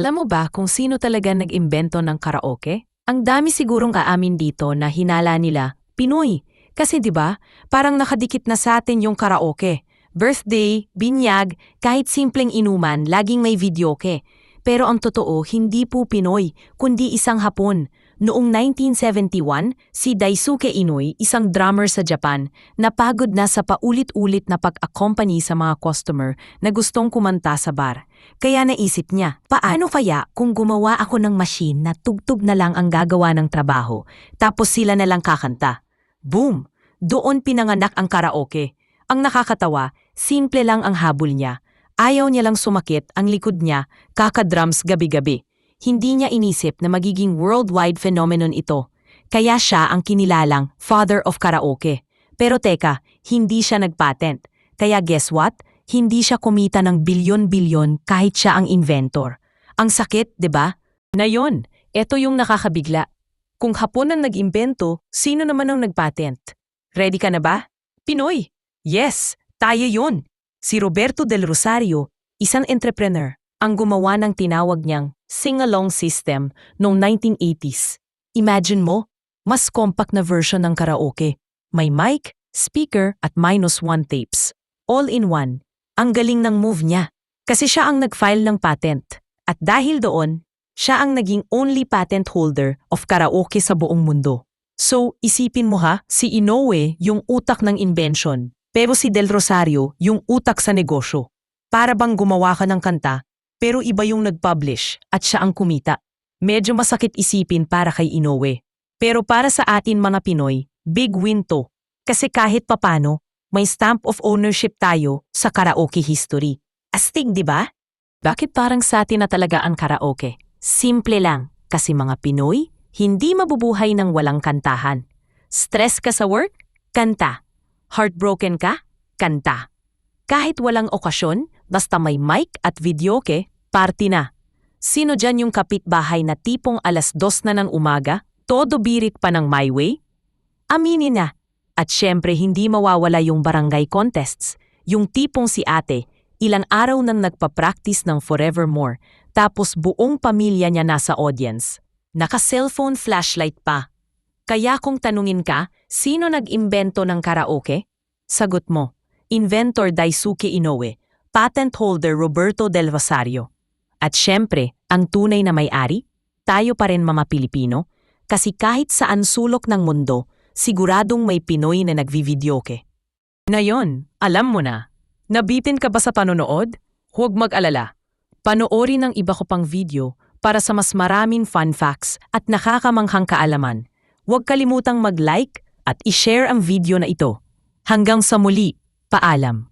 Alam mo ba kung sino talaga nag-imbento ng karaoke? Ang dami sigurong aamin dito na hinala nila, Pinoy. Kasi 'di ba, parang nakadikit na sa atin yung karaoke. Birthday, binyag, kahit simpleng inuman, laging may videoke. Pero ang totoo, hindi po Pinoy, kundi isang Hapon. Noong 1971, si Daisuke Inoue, isang drummer sa Japan, napagod na sa paulit-ulit na pag-accompany sa mga customer na gustong kumanta sa bar. Kaya naisip niya, paano kaya kung gumawa ako ng machine na tugtog na lang ang gagawa ng trabaho, tapos sila na lang kakanta? Boom! Doon pinanganak ang karaoke. Ang nakakatawa, simple lang ang habol niya. Ayaw niya lang sumakit ang likod niya, kakadrums gabi-gabi. Hindi niya inisip na magiging worldwide phenomenon ito. Kaya siya ang kinilalang Father of Karaoke. Pero teka, hindi siya nagpatent. Kaya guess what? Hindi siya kumita ng bilyon-bilyon kahit siya ang inventor. Ang sakit, 'di ba? Na yon, ito yung nakakabigla. Kung Hapon ang nag-imbento, sino naman ang nagpatent? Ready ka na ba? Pinoy! Yes, tayo yon. Si Roberto del Rosario, isang entrepreneur, ang gumawa ng tinawag niyang sing-along system noong 1980s. Imagine mo, mas compact na version ng karaoke. May mic, speaker at minus one tapes. All in one. Ang galing ng move niya. Kasi siya ang nag-file ng patent. At dahil doon, siya ang naging only patent holder of karaoke sa buong mundo. So, isipin mo ha, si Inoue yung utak ng invention, pero si Del Rosario yung utak sa negosyo. Para bang gumawa ka ng kanta, pero iba yung nag-publish at siya ang kumita. Medyo masakit isipin para kay Inoue. Pero para sa atin mga Pinoy, big win to. Kasi kahit papano, may stamp of ownership tayo sa karaoke history. Astig, di ba? Bakit parang sa atin na talaga ang karaoke? Simple lang, kasi mga Pinoy, hindi mabubuhay ng walang kantahan. Stress ka sa work? Kanta. Heartbroken ka? Kanta. Kahit walang okasyon, basta may mic at videoke, party na. Sino dyan yung kapitbahay na tipong alas dos na ng umaga, todo birit pa ng my way? Aminin na. At syempre hindi mawawala yung barangay contests. Yung tipong si ate, ilang araw nang nagpa-practice ng Forevermore, tapos buong pamilya niya nasa audience. Naka-cellphone flashlight pa. Kaya kung tanungin ka, sino nag-imbento ng karaoke? Sagot mo, inventor Daisuke Inoue, patent holder Roberto Del Rosario. At syempre, ang tunay na may-ari, tayo pa rin mga Pilipino, kasi kahit saan sulok ng mundo, siguradong may Pinoy na nagvivideoke. Na yon, alam mo na. Nabitin ka ba sa panonood? Huwag mag-alala. Panoorin ang iba ko pang video para sa mas maraming fun facts at nakakamanghang kaalaman. Huwag kalimutang mag-like at i-share ang video na ito. Hanggang sa muli, paalam.